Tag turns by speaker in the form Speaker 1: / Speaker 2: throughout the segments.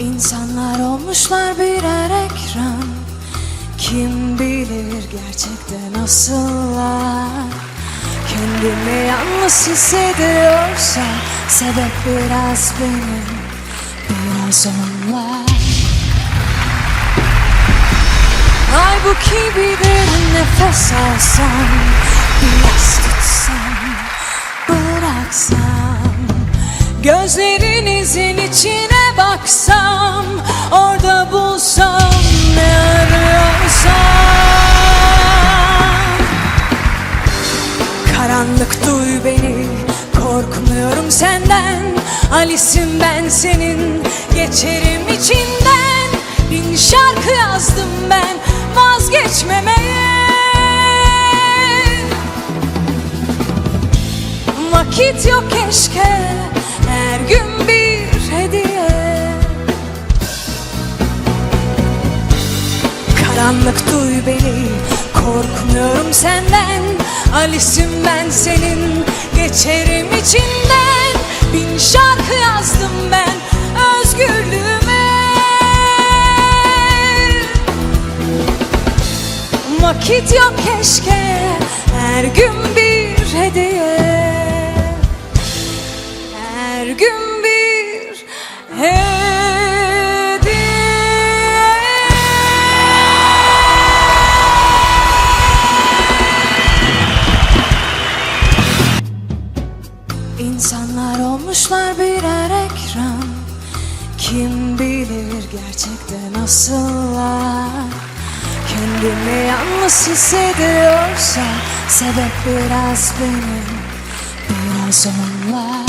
Speaker 1: İnsanlar olmuşlar birer ekran. Kim bilir gerçekten nasıllar? Kendimi yalnız hissediyorsa Sebep biraz benim. Biraz onlar Halbuki bir derin nefes alsam Biraz tutsam Bıraksam. Gözlerinizin içine duy beni Korkmuyorum senden. Alice'im ben senin Geçerim içinden. Bin şarkı yazdım ben Vazgeçmemeye. Vakit yok keşke Her gün bir hediye. Karanlık duy Korkmuyorum senden Alice'im ben senin. Geçerim içinden Bin şarkı yazdım ben Özgürlüğüme. Vakit yok keşke Her gün bir hediye İnsanlar olmuşlar birer ekran. Kim bilir gerçekten nasıllar? Kendimi yalnız hissediyorsa Sebep biraz benim. Biraz onlar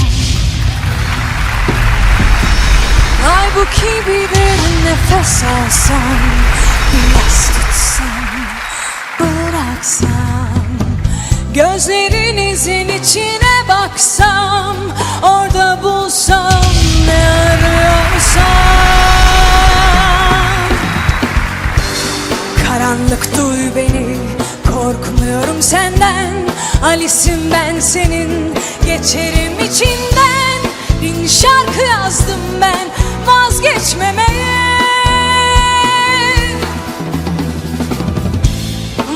Speaker 1: Halbuki bir derin nefes alsam Biraz tutsam Bıraksam. Gözlerinizin içine baksam Orada bulsam ne arıyorsam Karanlık duy beni Korkmuyorum senden. Alice'im ben senin Geçerim içinden. Bin şarkı yazdım ben Vazgeçmemeye.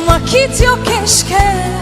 Speaker 1: Vakit yok keşke